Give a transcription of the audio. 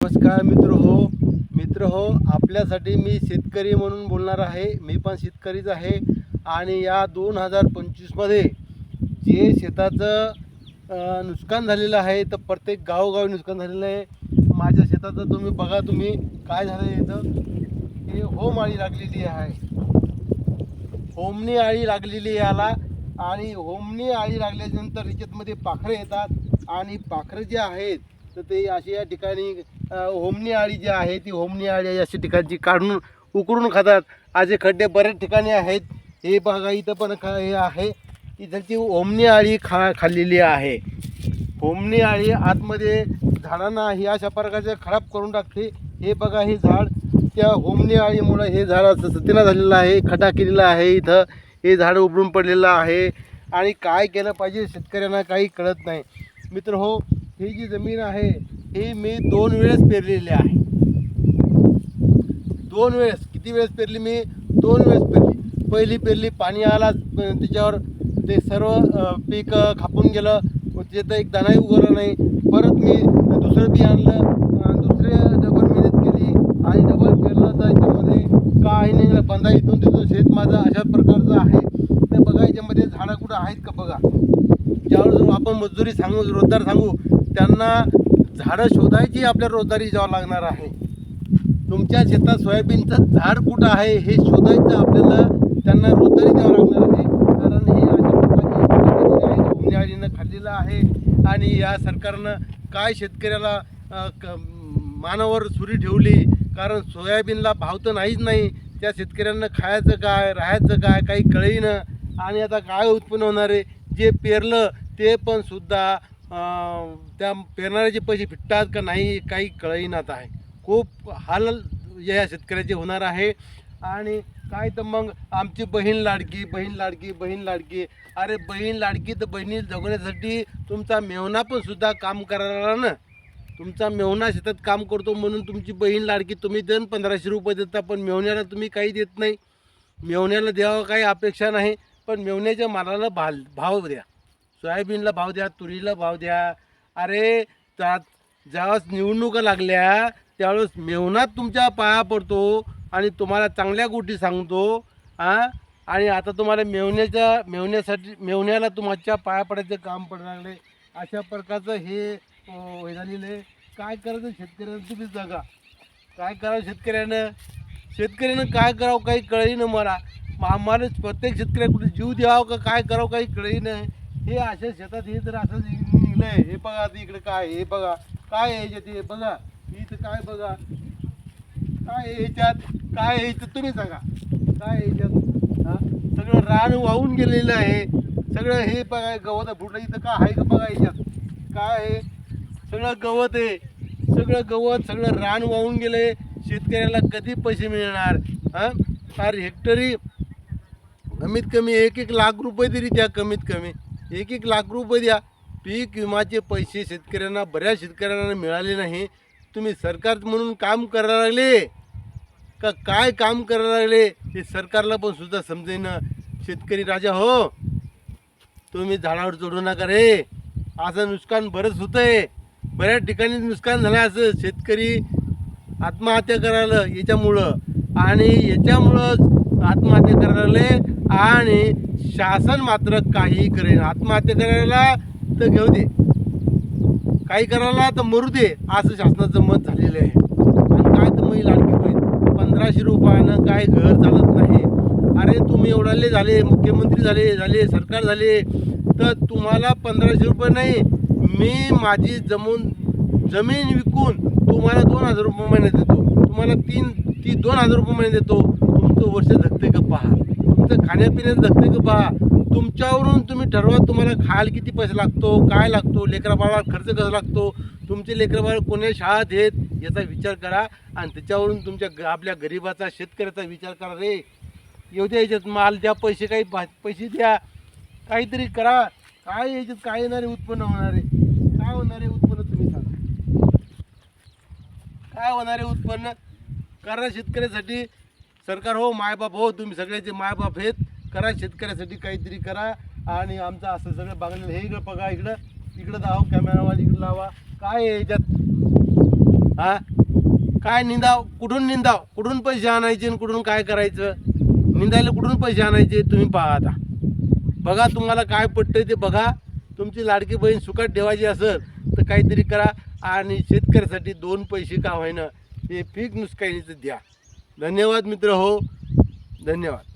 नमस्कार मित्र हो. मित्र हो आपल्यासाठी मी शेतकरी म्हणून बोलणार आहे. मी पण शेतकरीच आहे. आणि या दोन हजार पंचवीसमध्ये जे शेताचं नुकसान झालेलं आहे तर प्रत्येक गावोगावी नुकसान झालेलं आहे. माझ्या शेताचं तुम्ही बघा तुम्ही काय झालं इथं? हे होम आळी लागलेली आहे. होमनी आळी लागलेली याला. आणि होमनी आळी लागल्यानंतर याच्यातमध्ये पाखरं येतात. आणि पाखरं जे आहेत तर ते अशी या ठिकाणी होमनी आळी जी आहे ती होमनी आळी अशा ठिकाणची काढून उकरून खातात. असे खड्डे बऱ्याच ठिकाणी आहेत. हे बघा इथं पण खा हे आहे. इथलची होमनी आळी खा खाल्लेली आहे. होमनी आळी आतमध्ये झाडांना ही अशा प्रकारचे खराब करून टाकते. हे बघा हे झाड त्या होमनी आळीमुळं हे झाड असं सतीना झालेलं आहे खड्डा केलेला आहे इथं. हे झाड उबडून पडलेलं आहे. आणि काय केलं पाहिजे शेतकऱ्यांना काही कळत नाही. मित्र हो ही जी जमीन आहे ही मी दोन वेळेस पेरलेली आहे. दोन वेळेस. किती वेळेस पेरली मी? दोन वेळेस पेरली. पहिली पेरली पाणी आला त्याच्यावर ते सर्व पीक खापून गेलं. मग एक दाणाही उगवला नाही. परत मी दुसरं बी आणलं. दुसऱ्या डबल मेहनत केली आणि डबल पेरलं. तर याच्यामध्ये काही नाही. निघालं. बंधा इथून तिथून शेत माझं अशा प्रकारचं आहे. तर बघा याच्यामध्ये झाडं कुठं आहेत का बघा? ज्यावेळेस आपण मजदुरी सांगू रोजगार सांगू त्यांना झाडं शोधायची आपल्या रोजदारी जावं लागणार आहे. तुमच्या शेतात सोयाबीनचं झाड कुठं आहे हे शोधायचं आपल्याला त्यांना रोजदारी द्यावं लागणार आहे. कारण हे अशा खाल्लेलं आहे आणि या सरकारनं काय शेतकऱ्याला क- मानावर सुरी ठेवली? कारण सोयाबीनला भाव तर नाहीच नाही. त्या शेतकऱ्यांना खायचं काय राहायचं काय काही कळईनं. आणि आता काय उत्पन्न होणार आहे? जे पेरलं ते पण सुद्धा त्या पेरणाऱ्याचे पैसे फिटतात का नाही काही कळईनात आहे. खूप हाल या शेतकऱ्याचे होणार आहे. आणि काय तर मग आमची बहीण लाडकी बहीण लाडकी बहीण लाडकी. अरे बहीण लाडकी तर बहिणी जगण्यासाठी तुमचा मेवना पण सुद्धा काम करायला ना. तुमचा मेवना शेतात काम करतो म्हणून तुमची बहीण लाडकी तुम्ही देऊन पंधराशे रुपये देता पण मेवण्याला तुम्ही काही देत नाही. मेवण्याला द्यावं काही अपेक्षा नाही पण मेवण्याच्या मालाला भाल भाव द्या. सोयाबीनला भाव द्या तुरीला भाव द्या. अरे त्यात ज्यावेळेस निवडणुका लागल्या त्यावेळेस मेवनात तुमच्या पाया पडतो आणि तुम्हाला चांगल्या गोष्टी सांगतो हां आणि आता तुम्हाला मेवण्याच्या मेवण्यासाठी मेवण्याला तुमच्या पाया पडायचं काम पडायला लागले. अशा प्रकारचं हे हे झालेलं आहे. काय करायचं शेतकऱ्यानं तुम्ही जगा काय करावं शेतकऱ्यानं? शेतकऱ्यानं काय करावं काही कळही ना मला. आम्हाला प्रत्येक शेतकऱ्या कुठे जीव द्यावा का काय करावं काही कळही नाही हे अशा शेतात हे तर असं निघलंय हे बघा इकडे काय हे बघा. काय याच्यात हे? बघा. इथं काय बघा? काय याच्यात? काय आहे इथं? तुम्ही सांगा. काय याच्यात? हा? सगळं रान वाहून गेलेलं आहे. सगळं हे बघा गवत फुटलं इथं काय आहे का बघा याच्यात? काय आहे? सगळं गवत आहे. सगळं गवत सगळं रान वाहून गेलंय. शेतकऱ्याला कधी पैसे मिळणार? हां? फार हेक्टरी. कमीत कमी एक एक लाख रुपये तरी द्या कमीत कमी. एक एक लाख रुपये द्या. पीक विमाचे पैसे शेतकऱ्यांना बऱ्याच शेतकऱ्यांना मिळाले नाही. तुम्ही सरकार म्हणून काम करायला लागले? का काय काम करायला लागले? हे सरकारला पण सुद्धा समजेना. शेतकरी राजा हो. तुम्ही झाडावर चढू नका रे. असं नुकसान बरंच होतंय. बऱ्याच ठिकाणी नुकसान झालं असं शेतकरी आत्महत्या करायला याच्यामुळं. आणि याच्यामुळंच आत्महत्या करायला आणि शासन मात्र काही करेन. आत्महत्या करायला तर घेऊ दे. काही करायला तर मरू दे असं शासनाचं मत झालेलं आहे. आणि काय तर मी लाडकी बहीण पंधराशे रुपयानं काय घर चालत नाही. अरे तुम्ही एवढाले झाले मुख्यमंत्री झाले झाले सरकार झाले तर तुम्हाला पंधराशे रुपये नाही. मी माझी जमून जमीन विकून तुम्हाला दोन हजार रुपये महिन्यात देतो. तुम्हाला तीन ती दोन हजार रुपये महिन्यात देतो. तुमचं वर्ष जगते का पहा. तुमचं खाण्यापिण्याचं जगते का पहा. तुमच्यावरून तुम्ही ठरवा तुम्हाला खायला किती पैसे लागतो काय लागतो लेकराबाळाला खर्च कसा लागतो. तुमचे लेकरबाळ कोणी कोण्या शाळेत आहेत याचा विचार करा आणि त्याच्यावरून तुमच्या आपल्या गरिबाचा शेतकऱ्याचा विचार करा रे. येऊ द्या याच्यात माल द्या पैसे काही पैसे द्या. काहीतरी करा. काय याच्यात काय येणारे उत्पन्न होणार आहे? काय होणार आहे उत्पन्न तुम्ही सांगा. काय होणार आहे उत्पन्न? करा शेतकऱ्यासाठी. सरकार हो मायबाप हो तुम्ही सगळ्याचे मायबाप आहेत करा शेतकऱ्यासाठी काहीतरी करा. आणि आमचं असं सगळं बघायला हे इकडं बघा इकडं इकडं जाव कॅमेरावाला इकडं लावा. काय याच्यात? हा? काय निंदाव? कुठून निंदाव? कुठून पैसे आणायचे आणि कुठून काय करायचं? निंदायला कुठून पैसे आणायचे तुम्ही पहा आता. बघा तुम्हाला काय पटतं ते बघा. तुमची लाडकी बहीण सुखात ठेवायची असेल तर काहीतरी करा. आणि शेतकऱ्यासाठी दोन पैसे का होईना हे पीक नुसकानीचं द्या. धन्यवाद मित्र हो. धन्यवाद.